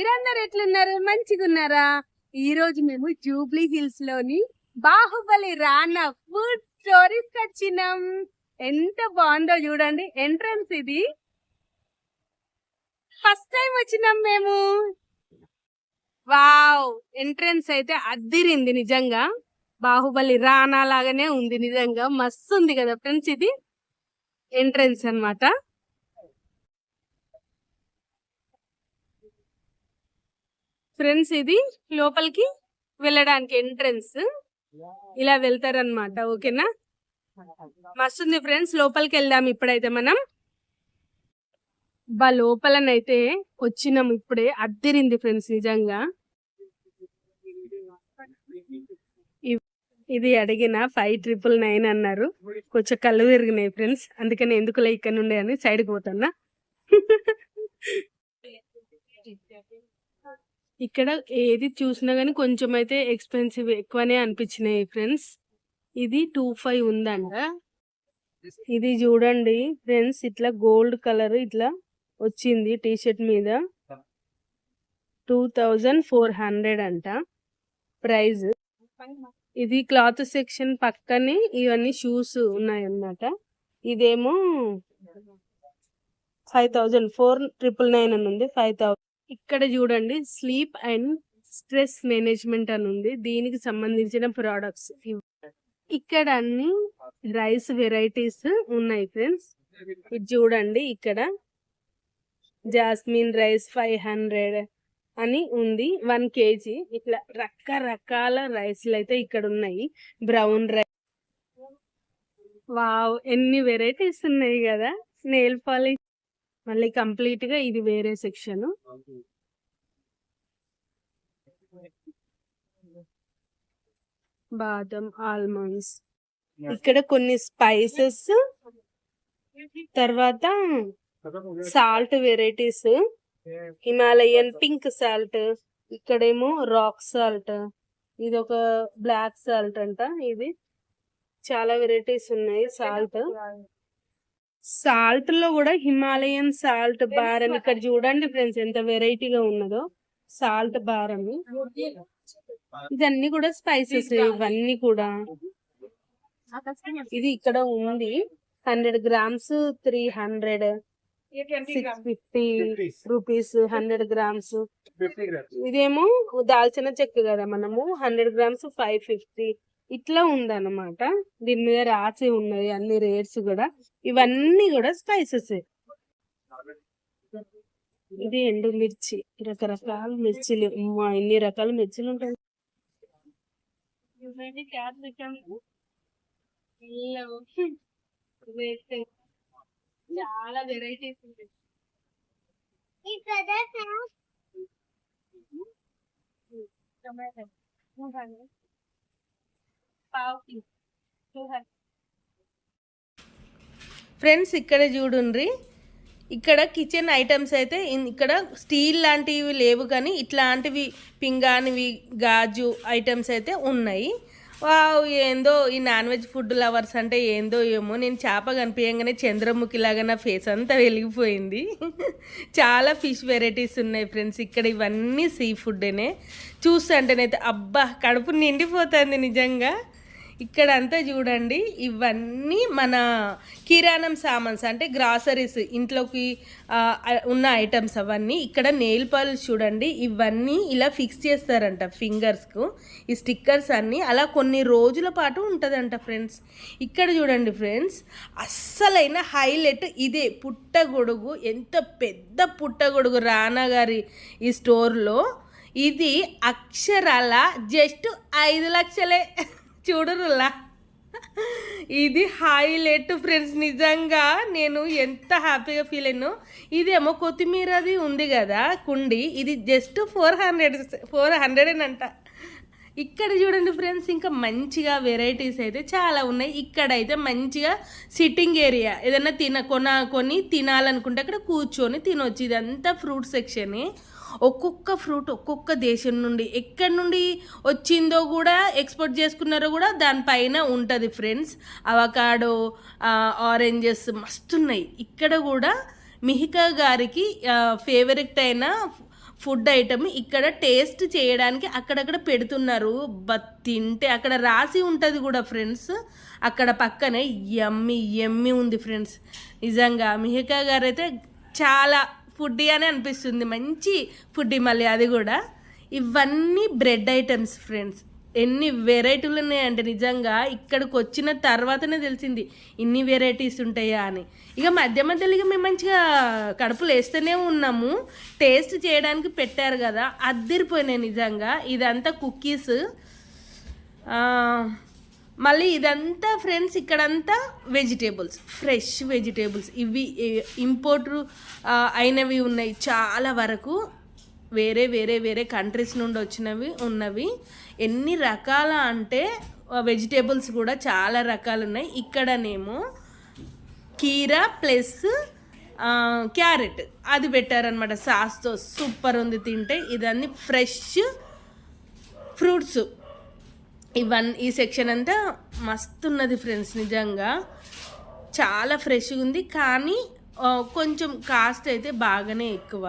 మీరందరు ఎట్లున్నారు? మంచిగా ఉన్నారా ఈ రోజు మేము జూబ్లీ హిల్స్లోని బాహుబలి రానా ఫుడ్ స్టోరీస్ వచ్చినాం. ఎంత బాగుందో చూడండి ఎంట్రన్స్ ఇది. ఫస్ట్ టైం వచ్చినాం మేము. వావ్! ఎంట్రన్స్ అయితే అద్దిరింది నిజంగా. బాహుబలి రానా లాగానే ఉంది నిజంగా. మస్తు ఉంది కదా ఫ్రెండ్స్ ఇది. ఎంట్రన్స్ అన్నమాట. ఫ్రెండ్స్ ఇది. లోపలికి వెళ్ళడానికి ఎంట్రన్స్. ఇలా వెళ్తారనమాట ఓకేనా? మస్తుంది ఫ్రెండ్స్ లోపలికి వెళ్దాం ఇప్పుడైతే మనం. బా లోపలనైతే వచ్చినాం ఇప్పుడే. అద్దెరింది ఫ్రెండ్స్ నిజంగా. ఇది అడిగిన ఫైవ్ ట్రిపుల్ నైన్ అన్నారు. కొంచెం కళ్ళు తిరిగినాయి ఫ్రెండ్స్. అందుకని ఎందుకులే ఇక్కడ నుండి అని సైడ్కి పోతున్నా. ఇక్కడ ఏది చూసినా కానీ కొంచెం అయితే ఎక్స్పెన్సివ్ ఎక్కువనే అనిపించినాయి ఫ్రెండ్స్ ఇది టూ ఫైవ్ ఉందంట. ఇది చూడండి ఫ్రెండ్స్ ఇట్లా గోల్డ్ కలర్ ఇట్లా వచ్చింది టీ షర్ట్ మీద. టూ థౌజండ్ ఫోర్ హండ్రెడ్ అంట ప్రైజ్ ఇది క్లాత్ సెక్షన్ పక్కనే ఇవన్నీ షూస్ ఉన్నాయి అన్నమాట ఇదేమో five thousand four triple nine అని ఉంది ఫైవ్ థౌజండ్ ఇక్కడ చూడండి స్లీప్ అండ్ స్ట్రెస్ మేనేజ్మెంట్ అని ఉంది. దీనికి సంబంధించిన ప్రోడక్ట్స్ ఇక్కడ అన్ని రైస్ వెరైటీస్ ఉన్నాయి ఫ్రెండ్స్. ఇది చూడండి ఇక్కడ. జాస్మిన్ రైస్ ఫైవ్ హండ్రెడ్ అని ఉంది. One KG. ఇట్లా రకరకాల రైస్లు అయితే ఇక్కడ ఉన్నాయి. Brown rice. వావ్! ఎన్ని వెరైటీస్ ఉన్నాయి కదా! Nail polish. మళ్ళీ కంప్లీట్గా ఇది వేరే సెక్షన్. బాదం ఆల్మండ్స్. ఇక్కడ కొన్ని స్పైసెస్ తర్వాత salt varieties. Himalayan pink salt ఇక్కడేమో రాక్ సాల్ట్ ఇది ఒక బ్లాక్ సాల్ట్ అంట ఇది. చాలా వెరైటీస్ ఉన్నాయి సాల్ట్. సాల్ట్లో కూడా హిమాలయన్ సాల్ట్ బార్ అని ఇక్కడ చూడండి ఫ్రెండ్స్ ఎంత వెరైటీగా ఉన్నదో. సాల్ట్ బార్ అని ఇదన్నీ కూడా స్పైసెస్ ఇవన్నీ కూడా. ఇది ఇక్కడ ఉంది. Hundred grams three hundred. Six fifty rupees hundred grams. ఇదేమో దాల్చిన చెక్క కదా మనము. Hundred grams five fifty. ఇట్లా ఉందన్నమాట. దీని మీద రాసి ఉన్నది అన్ని రేట్స్ కూడా. ఇవన్నీ కూడా స్పైసెస్. ఇది ఎండు మిర్చి రకరకాల మిర్చిలు. అమ్మా, ఎన్ని రకాల మిర్చిలు ఉంటాయి. చాలా వెరైటీస్ ఉంటాయి. టమాటో. ఫ్రెండ్స్ ఇక్కడ చూడుండ్రి. ఇక్కడ కిచెన్ ఐటమ్స్ అయితే ఇన్- ఇక్కడ స్టీల్ లాంటివి లేవు కానీ ఇట్లాంటివి పింగానివి గాజు ఐటమ్స్ అయితే ఉన్నాయి. వావ్ ఏందో ఈ నాన్ వెజ్ ఫుడ్ లవర్స్ అంటే ఏందో ఏమో. నేను చేప కనిపించగానే చంద్రముఖి లాగా నా ఫేస్ అంతా వెలిగిపోయింది. చాలా ఫిష్ వెరైటీస్ ఉన్నాయి ఫ్రెండ్స్. ఇక్కడ ఇవన్నీ సీ ఫుడ్నే చూస్తుంటేనైతే అబ్బా కడుపు నిండిపోతుంది నిజంగా. ఇక్కడ అంతా చూడండి ఇవన్నీ మన కిరాణం సామాన్స్ అంటే గ్రాసరీస్ ఇంట్లోకి ఉన్న ఐటమ్స్ అవన్నీ ఇక్కడ నెయిల్ పాలిష్ చూడండి ఇవన్నీ ఇలా ఫిక్స్ చేస్తారంట ఫింగర్స్కు. ఈ స్టిక్కర్స్ అన్నీ అలా కొన్ని రోజుల పాటు ఉంటుందంట ఫ్రెండ్స్. ఇక్కడ చూడండి ఫ్రెండ్స్ అస్సలైన హైలైట్ ఇదే పుట్టగొడుగు ఎంత పెద్ద పుట్టగొడుగు రానా గారి ఈ స్టోర్లో. ఇది అక్షరాల జస్ట్ ఐదు లక్షలే. చూడరులా. ఇది హైలైట్ ఫ్రెండ్స్ నిజంగా నేను ఎంత హ్యాపీగా ఫీల్ అయ్యాను. ఇదేమో కొత్తిమీరది ఉంది కదా కుండి. ఇది just four hundred four hundred అని అంట. ఇక్కడ చూడండి ఫ్రెండ్స్ ఇంకా మంచిగా వెరైటీస్ అయితే చాలా ఉన్నాయి. ఇక్కడ అయితే మంచిగా సిట్టింగ్ ఏరియా ఏదైనా తిన కొన కొని తినాలనుకుంటే అక్కడ కూర్చొని తినొచ్చు. ఇదంతా ఫ్రూట్ సెక్షనే ఒక్కొక్క ఫ్రూట్ ఒక్కొక్క దేశం నుండి ఎక్కడి నుండి వచ్చిందో కూడా ఎక్స్పోర్ట్ చేసుకున్నారో కూడా దానిపైన ఉంటుంది ఫ్రెండ్స్. Avocado oranges మస్తున్నాయి. ఇక్కడ కూడా మిహికా గారికి ఫేవరెట్ అయిన ఫుడ్ ఐటమ్ ఇక్కడ టేస్ట్ చేయడానికి అక్కడక్కడ పెడుతున్నారు. బట్ తింటే అక్కడ రాసి ఉంటుంది కూడా ఫ్రెండ్స్. అక్కడ పక్కనే ఎమ్మి ఎమ్మి ఉంది ఫ్రెండ్స్. నిజంగా మిహికా గారు అయితే చాలా ఫుడ్డీ అని అనిపిస్తుంది. మంచి ఫుడ్డీ మళ్ళీ అది కూడా. ఇవన్నీ బ్రెడ్ ఐటమ్స్ ఫ్రెండ్స్. ఎన్ని వెరైటీలు ఉన్నాయంటే నిజంగా ఇక్కడికి వచ్చిన తర్వాతనే తెలిసింది ఇన్ని వెరైటీస్ ఉంటాయా అని. ఇక మధ్య మధ్యలో ఇక మేము మంచిగా కడుపులు వేస్తూనే ఉన్నాము. టేస్ట్ చేయడానికి పెట్టారు కదా అద్దరిపోయినాయి నిజంగా. ఇదంతా కుక్కీస్. మళ్ళీ ఇదంతా ఫ్రెండ్స్ ఇక్కడంతా వెజిటేబుల్స్ ఫ్రెష్ వెజిటేబుల్స్. ఇవి ఇంపోర్ట్ అయినవి ఉన్నాయి చాలా వరకు. వేరే వేరే వేరే కంట్రీస్ నుండి వచ్చినవి ఉన్నవి. ఎన్ని రకాల అంటే వెజిటేబుల్స్ కూడా చాలా రకాలు ఉన్నాయి. ఇక్కడనేమో కీరా ప్లస్ క్యారెట్. అది పెట్టారనమాట సాస్తో. సూపర్ ఉంది తింటే. ఇదన్నీ ఫ్రెష్ ఫ్రూట్స్. ఇవన్నీ ఈ సెక్షన్ అంతా మస్తు ఉన్నది ఫ్రెండ్స్ నిజంగా. చాలా ఫ్రెష్గా ఉంది కానీ కొంచెం కాస్ట్ అయితే బాగానే ఎక్కువ.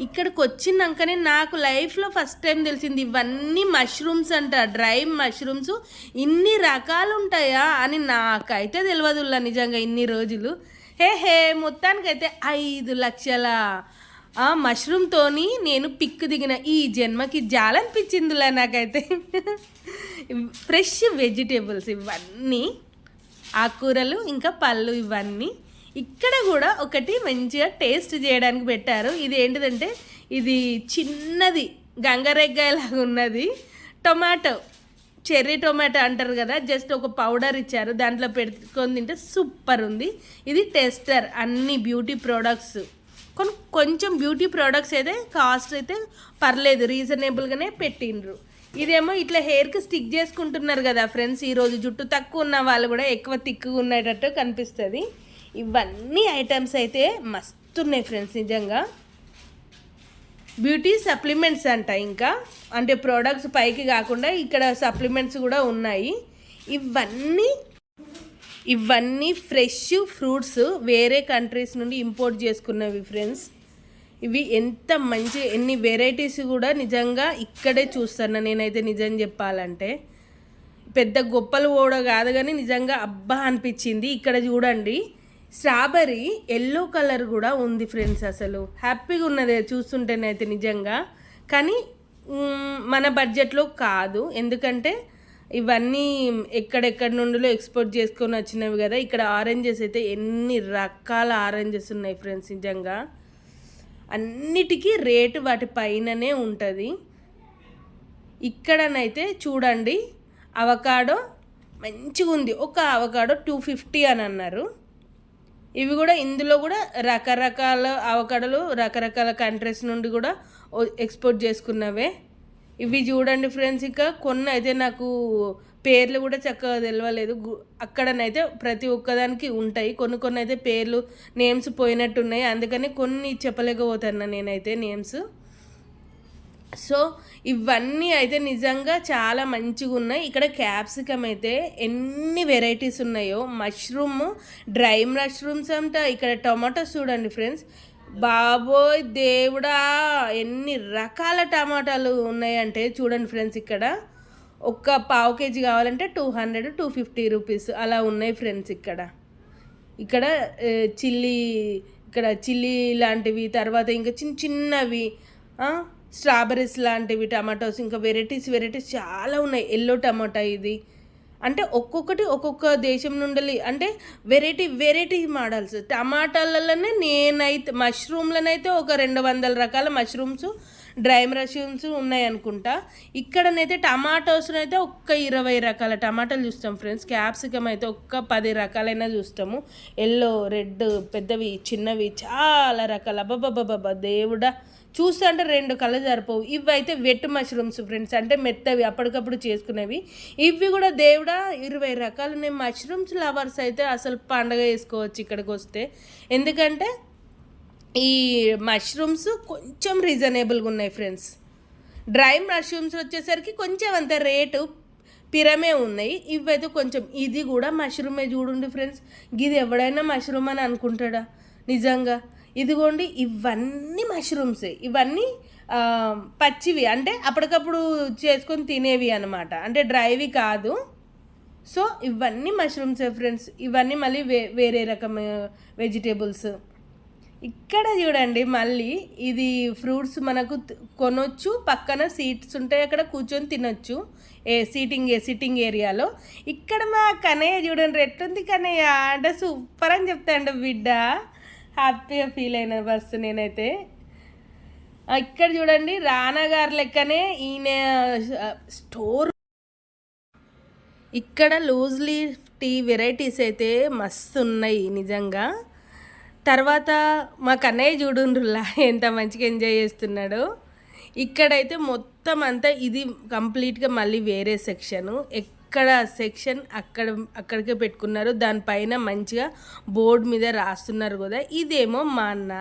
ఇక్కడికి వచ్చినాకనే నాకు లైఫ్లో ఫస్ట్ టైం తెలిసింది ఇవన్నీ మష్రూమ్స్ అంట డ్రై మష్రూమ్స్ ఇన్ని రకాలు ఉంటాయా అని నాకైతే తెలియదుల్లా నిజంగా ఇన్ని రోజులు. హే హే మొత్తానికైతే ఐదు లక్షల. ఆ మష్రూమ్తోని నేను పిక్ దిగిన ఈ జన్మకి జాలనిపించిందిలా నాకైతే. ఫ్రెష్ వెజిటేబుల్స్ ఇవన్నీ ఆకుకూరలు ఇంకా పళ్ళు ఇవన్నీ. ఇక్కడ కూడా ఒకటి మంచిగా టేస్ట్ చేయడానికి పెట్టారు. ఇది ఏంటిదంటే ఇది చిన్నది గంగరెగ్గాయలాగా ఉన్నది. టొమాటో చెర్రీ టొమాటో అంటారు కదా జస్ట్ ఒక పౌడర్ ఇచ్చారు. దాంట్లో పెట్టుకొని తింటే సూపర్ ఉంది. ఇది టెస్టర్ అన్ని బ్యూటీ ప్రోడక్ట్స్ కానీ కొంచెం బ్యూటీ ప్రోడక్ట్స్ అయితే కాస్ట్ అయితే పర్లేదు రీజనబుల్గానే పెట్టిండ్రు. ఇదేమో ఇట్లా హెయిర్కి స్టిక్ చేసుకుంటున్నారు కదా ఫ్రెండ్స్ ఈరోజు జుట్టు తక్కువ ఉన్న వాళ్ళు కూడా ఎక్కువ తిక్కుగా ఉండేటట్టు కనిపిస్తుంది. ఇవన్నీ ఐటమ్స్ అయితే మస్తున్నాయి ఫ్రెండ్స్ నిజంగా. బ్యూటీ సప్లిమెంట్స్ అంట ఇంకా. అంటే ప్రోడక్ట్స్ పైకి కాకుండా ఇక్కడ సప్లిమెంట్స్ కూడా ఉన్నాయి. ఇవన్నీ ఇవన్నీ ఫ్రెష్ ఫ్రూట్స్ వేరే కంట్రీస్ నుండి ఇంపోర్ట్ చేసుకున్నవి ఫ్రెండ్స్ ఇవి ఎంత మంచి ఎన్ని వెరైటీస్ కూడా నిజంగా ఇక్కడే చూస్తాను. నేనైతే నిజం చెప్పాలంటే. పెద్ద గొప్పలు కూడా కాదు కానీ నిజంగా అబ్బా అనిపించింది. ఇక్కడ చూడండి స్ట్రాబెర్రీ ఎల్లో కలర్ కూడా ఉంది ఫ్రెండ్స్ అసలు. హ్యాపీగా ఉన్నది చూస్తుంటేనైతే నిజంగా. కానీ మన బడ్జెట్లో కాదు. ఎందుకంటే ఇవన్నీ ఎక్కడెక్కడి నుండిలో ఎక్స్పోర్ట్ చేసుకొని వచ్చినవి కదా. ఇక్కడ ఆరెంజెస్ అయితే ఎన్ని రకాల ఆరెంజెస్ ఉన్నాయి ఫ్రెండ్స్ నిజంగా. అన్నిటికీ రేటు వాటి పైననే ఉంటుంది. ఇక్కడనైతే చూడండి అవకాడో మంచిగా ఉంది. ఒక అవకాడో టూ ఫిఫ్టీ అని అన్నారు. ఇవి కూడా ఇందులో కూడా రకరకాల అవకాడలు రకరకాల కంట్రీస్ నుండి కూడా ఎక్స్పోర్ట్ చేసుకున్నవే. ఇవి చూడండి ఫ్రెండ్స్ ఇంకా కొన్ని అయితే నాకు పేర్లు కూడా చక్కగా తెలియలేదు అక్కడనైతే ప్రతి ఒక్కదానికి ఉంటాయి. కొన్ని కొన్ని అయితే పేర్లు నేమ్స్ పోయినట్టున్నాయి. అందుకని కొన్ని చెప్పలేకపోతున్నా నేనైతే నేమ్స్. సో ఇవన్నీ అయితే నిజంగా చాలా మంచిగా ఉన్నాయి. ఇక్కడ క్యాప్సికమ్ అయితే ఎన్ని వెరైటీస్ ఉన్నాయో. మష్రూమ్ డ్రై మష్రూమ్స్ అంట. ఇక్కడ టొమాటోస్ చూడండి ఫ్రెండ్స్. బాబోయ్ దేవుడా ఎన్ని రకాల టమాటాలు ఉన్నాయంటే చూడండి ఫ్రెండ్స్ ఇక్కడ. ఒక్క పావు కేజీ కావాలంటే two hundred two fifty rupees అలా ఉన్నాయి ఫ్రెండ్స్ ఇక్కడ. ఇక్కడ చిల్లీ ఇక్కడ చిల్లీ లాంటివి తర్వాత ఇంకా చిన్న చిన్నవి స్ట్రాబెర్రీస్ లాంటివి టమాటోస్ ఇంకా వెరైటీస్ వెరైటీస్ చాలా ఉన్నాయి. ఎల్లో టమాటా ఇది అంటే ఒక్కొక్కటి ఒక్కొక్క దేశం నుండి అంటే వెరైటీ వెరైటీ మోడల్స్. టమాటాలలోనే నేనైతే మష్రూమ్లనైతే ఒక రెండు వందల రకాల మష్రూమ్స్ డ్రై మష్రూమ్స్ ఉన్నాయి అనుకుంటా. ఇక్కడనైతే టమాటోస్ని అయితే ఒక్క ఇరవై రకాల టమాటాలు చూస్తాం ఫ్రెండ్స్. క్యాప్సికమ్ అయితే ఒక్క పది రకాలైనా చూస్తాము. ఎల్లో రెడ్ పెద్దవి చిన్నవి చాలా రకాల అబ్బబ్బబ్బబ్బ దేవుడా. చూస్తా అంటే రెండు కళ్ళు సరిపోవు. ఇవి అయితే వెట్ మష్రూమ్స్ ఫ్రెండ్స్. అంటే మెత్తవి అప్పటికప్పుడు చేసుకునేవి. ఇవి కూడా దేవుడా ఇరవై రకాలు ఉన్నాయి మష్రూమ్స్ లవర్స్ అయితే అసలు పండగ వేసుకోవచ్చు ఇక్కడికి వస్తే ఎందుకంటే ఈ మష్రూమ్స్ కొంచెం రీజనబుల్గా ఉన్నాయి ఫ్రెండ్స్ డ్రై మష్రూమ్స్ వచ్చేసరికి కొంచెం అంత రేటు పిరమే ఉన్నాయి. ఇవైతే కొంచెం ఇది కూడా మష్రూమే చూడండి ఫ్రెండ్స్ ఇది ఎవడైనా మష్రూమ్ అని అనుకుంటాడా? నిజంగా. ఇదిగోండి ఇవన్నీ మష్రూమ్సే ఇవన్నీ పచ్చివి. అంటే అప్పటికప్పుడు చేసుకొని తినేవి అనమాట అంటే డ్రైవి కాదు. సో ఇవన్నీ మష్రూమ్సే ఫ్రెండ్స్ ఇవన్నీ మళ్ళీ వే వేరే రకం వెజిటేబుల్స్ ఇక్కడ చూడండి మళ్ళీ ఇది ఫ్రూట్స్ మనకు కొనొచ్చు పక్కన సీట్స్ ఉంటాయి అక్కడ కూర్చొని తినొచ్చు ఏ సీటింగ్ సిట్టింగ్ ఏరియాలో ఇక్కడ మా కనయ్య చూడండి ఎట్టుంది కనయ్య అంటే సూపర్ అని చెప్తాడు బిడ్డ. హ్యాపీగా ఫీల్ అయిన బస్సు నేనైతే. ఇక్కడ చూడండి రానా లెక్కనే ఈయన స్టోర్ ఇక్కడ లూజ్లీ టీ వెరైటీస్ అయితే మస్తు ఉన్నాయి నిజంగా. తర్వాత మా కన్నయ్య చూడుండ్రులా ఎంత మంచిగా ఎంజాయ్ చేస్తున్నాడో. ఇక్కడైతే మొత్తం అంతా ఇది కంప్లీట్గా మళ్ళీ వేరే సెక్షను ఎక్కడ సెక్షన్ అక్కడ అక్కడికే పెట్టుకున్నారు. దానిపైన మంచిగా బోర్డు మీద రాస్తున్నారు కదా. ఇదేమో మా అన్న.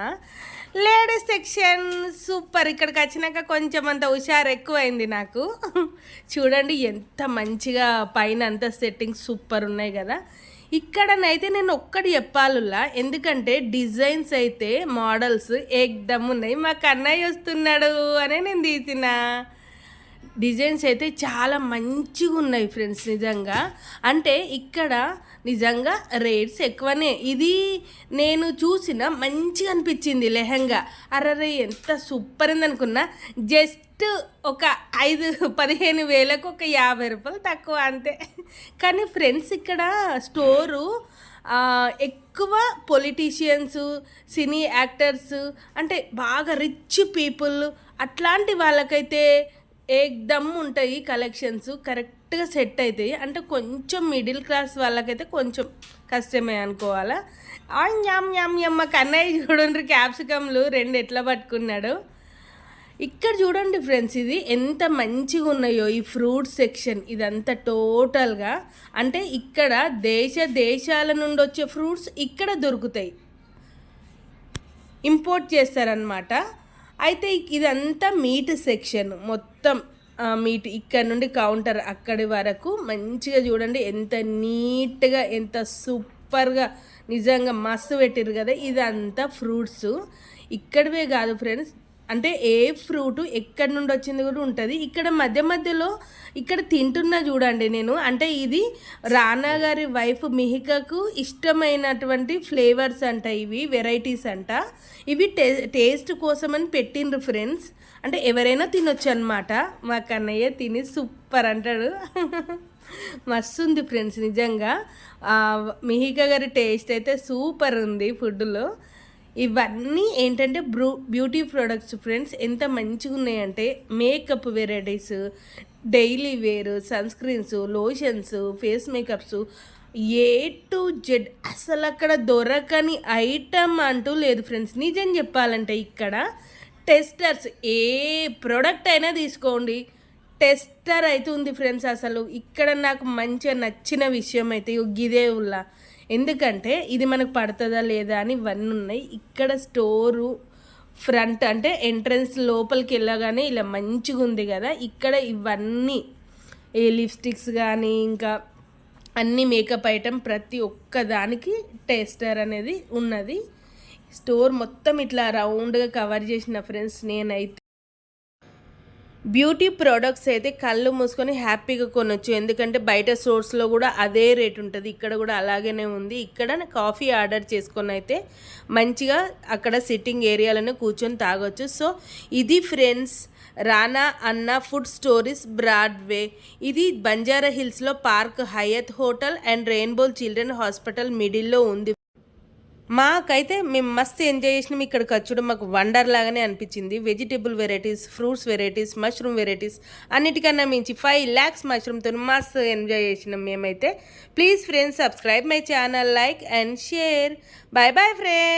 లేడీస్ సెక్షన్ సూపర్ ఇక్కడికి వచ్చినాక కొంచెం అంత హుషారు ఎక్కువైంది నాకు. చూడండి ఎంత మంచిగా పైన అంత సెట్టింగ్స్ సూపర్ ఉన్నాయి కదా. ఇక్కడనైతే నేను ఒక్కటి చెప్పాలులా ఎందుకంటే డిజైన్స్ అయితే మోడల్స్ ఏకదమ్ ఉన్నాయి మా కన్నయ్య వస్తున్నాడు అనే నేను తీసిన డిజైన్స్ అయితే చాలా మంచిగా ఉన్నాయి ఫ్రెండ్స్ నిజంగా. అంటే ఇక్కడ నిజంగా రేట్స్ ఎక్కువనే. ఇది నేను చూసిన మంచిగా అనిపించింది లెహంగా. అర్రరే ఎంత సూపర్ ఉంది అనుకున్నా. జస్ట్ ఒక ఐదు పదిహేను వేలకు ఒక యాభై రూపాయలు తక్కువ అంతే. కానీ ఫ్రెండ్స్ ఇక్కడ స్టోరు ఎక్కువ పొలిటీషియన్స్ సినీ యాక్టర్స్ అంటే బాగా రిచ్ పీపుల్ అట్లాంటి వాళ్ళకైతే ఏదమ్ ఉంటాయి కలెక్షన్స్. కరెక్ట్గా సెట్ అవుతాయి అంటే కొంచెం మిడిల్ క్లాస్ వాళ్ళకైతే కొంచెం కష్టమే అనుకోవాలా? ఆ యామ్ యామ్ యమ్మ కన్నయ్య చూడండి క్యాప్సికమ్లు. రెండు ఎట్లా పట్టుకున్నాడు. ఇక్కడ చూడండి ఫ్రెండ్స్ ఇది ఎంత మంచిగా ఉన్నాయో ఈ ఫ్రూట్ సెక్షన్. ఇదంతా టోటల్గా అంటే ఇక్కడ దేశ దేశాల నుండి వచ్చే ఫ్రూట్స్ ఇక్కడ దొరుకుతాయి. ఇంపోర్ట్ చేస్తారనమాట అయితే ఇదంతా మీట్ సెక్షన్ మొత్తం మీట్ ఇక్కడ నుండి కౌంటర్ అక్కడి వరకు మంచిగా చూడండి ఎంత నీట్గా ఎంత సూపర్గా నిజంగా మస్తు పెట్టిరు కదా ఇదంతా ఫ్రూట్స్ ఇక్కడవే కాదు ఫ్రెండ్స్ అంటే ఏ ఫ్రూట్ ఎక్కడి నుండి వచ్చింది కూడా ఉంటుంది. ఇక్కడ మధ్య మధ్యలో ఇక్కడ తింటున్నా చూడండి నేను. అంటే ఇది రానా గారి వైఫ్ మిహికకు ఇష్టమైనటువంటి ఫ్లేవర్స్ అంట ఇవి వెరైటీస్ అంట. ఇవి టే టేస్ట్ కోసమని పెట్టిండ్రు ఫ్రెండ్స్. అంటే ఎవరైనా తినొచ్చు అనమాట మా కన్నయ్య తిని సూపర్ అంటాడు. మస్తు ఉంది ఫ్రెండ్స్ నిజంగా. మిహిక గారి టేస్ట్ అయితే సూపర్ ఉంది ఫుడ్లో. ఇవన్నీ ఏంటంటే బ్రూ బ్యూటీ ప్రొడక్ట్స్ ఫ్రెండ్స్ ఎంత మంచిగా ఉన్నాయంటే makeup varieties daily wear sunscreens lotions face makeups A to Z అసలు అక్కడ దొరకని ఐటమ్ అంటూ లేదు ఫ్రెండ్స్ నిజం చెప్పాలంటే ఇక్కడ టెస్టర్స్ ఏ ప్రోడక్ట్ అయినా తీసుకోండి. టెస్టర్ అయితే ఉంది ఫ్రెండ్స్ అసలు. ఇక్కడ నాకు మంచిగా నచ్చిన విషయం అయితే ఇగో గిదే ఉల్లా. ఎందుకంటే ఇది మనకు పడుతుందా లేదా అని ఇవన్నీ ఉన్నాయి. ఇక్కడ స్టోరు ఫ్రంట్ అంటే ఎంట్రన్స్ లోపలికి వెళ్ళగానే ఇలా మంచిగా ఉంది కదా. ఇక్కడ ఇవన్నీ ఏ లిప్స్టిక్స్ కానీ ఇంకా అన్ని మేకప్ ఐటమ్ ప్రతి ఒక్క దానికి టేస్టర్ అనేది ఉన్నది. స్టోర్ మొత్తం ఇట్లా రౌండ్గా కవర్ చేసిన ఫ్రెండ్స్ నేనైతే బ్యూటీ ప్రోడక్ట్స్ అయితే కళ్ళు మూసుకొని హ్యాపీగా కొనొచ్చు. ఎందుకంటే బయట స్టోర్స్లో కూడా అదే రేట్ ఉంటుంది. ఇక్కడ కూడా అలాగనే ఉంది. ఇక్కడ కాఫీ ఆర్డర్ చేసుకొని అయితే మంచిగా అక్కడ సిట్టింగ్ ఏరియాలోనే కూర్చొని తాగొచ్చు. సో ఇది ఫ్రెండ్స్ రానా అన్న ఫుడ్ స్టోరీస్ బ్రాడ్వే. ఇది బంజారా హిల్స్లో Park Hyatt hotel and Rainbow Children hospital మిడిల్లో ఉంది. మాకైతే మేము మస్తు ఎంజాయ్ చేసినాం. ఇక్కడికి వచ్చడం మాకు వండర్ లాగానే అనిపించింది. Vegetable varieties fruits varieties mushroom varieties అన్నిటికన్నా మించి ఫైవ్ ల్యాక్స్ మష్రూమ్తో మస్తు ఎంజాయ్ చేసినాం మేమైతే. Please friends subscribe my channel like and share bye bye friends